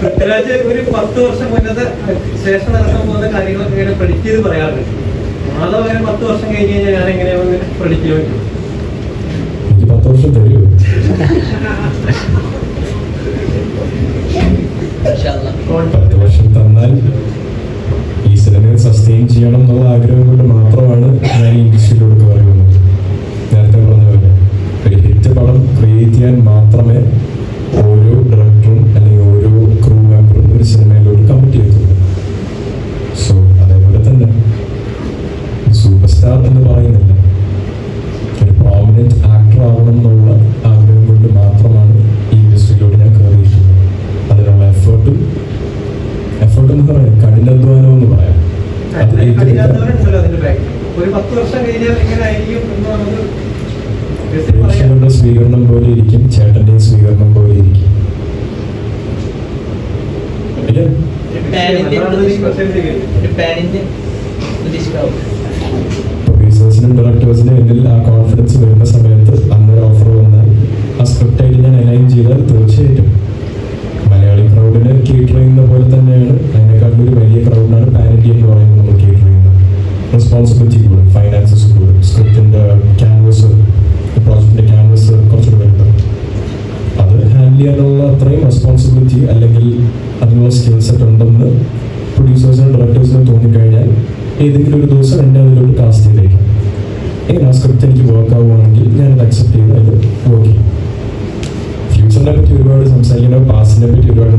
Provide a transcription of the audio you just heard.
പൃഥ്വിരാജ് ഒരു പത്ത് വർഷം മുന്നത്തെ ശേഷം നടക്കാൻ പോകുന്ന കാര്യങ്ങളൊക്കെ ഇങ്ങനെ പ്രെഡിക്റ്റ് ചെയ്ത് പറയാറുണ്ട്. മാധവ് അങ്ങനെ പത്ത് വർഷം കഴിഞ്ഞ് കഴിഞ്ഞാൽ ഞാൻ എങ്ങനെ പ്രഡിക്റ്റ് ചെയ്യാൻ പറ്റും? എനിക്ക് പത്ത് വർഷം തരുമോ പത്ത് വർഷം തന്നാൽ ഈ സിനിമയെ സസ്റ്റെയിൻ ചെയ്യണം എന്നുള്ള ആഗ്രഹം പ്രേക്ഷകരുടെ സ്വീകരണം പോലെ ഇരിക്കും ചേട്ടന്റെ സ്വീകരണം പോലെ ഇരിക്കും. പ്രൊഡ്യൂസേഴ്സിനും ഡയറക്ടേഴ്സിനും എന്നിൽ ആ കോൺഫിഡൻസ് വരുന്ന സമയത്ത് റെസ്പോൺസിബിലിറ്റി കൂടും ഫൈനാൻസസ് കൂടും സ്ക്രിപ്റ്റിന്റെ ക്യാൻവസ് പ്രോജക്റ്റിന്റെ ക്യാൻവസ് കുറച്ചുകൂടെ വലുതാണ് അത് ഹാൻഡിൽ ചെയ്യാനുള്ള അത്രയും റെസ്പോൺസിബിലിറ്റി അല്ലെങ്കിൽ അതിനുള്ള സ്കിൽ സെറ്റ് ഉണ്ടെന്ന് പ്രൊഡ്യൂസേഴ്സിനും ഡയറക്ടേഴ്സിനും തോന്നിക്കഴിഞ്ഞാൽ ഏതെങ്കിലും ഒരു ദിവസം എന്റെ അതിലോട്ട് കാസ്റ്റ് ചെയ്തേക്കാം. എങ്ങനെ ആ സ്ക്രിപ്റ്റ് എനിക്ക് വർക്ക് ആവുകയാണെങ്കിൽ ഞാൻ അത് അക്സെപ്റ്റ് ചെയ്ത് അത് വർക്ക് ചെയ്യും ഫ്യൂച്ചറിനെ പറ്റി ഒരുപാട് സംസാരിക്കണം പാസ്റ്റിനെ പറ്റി ഒരുപാട്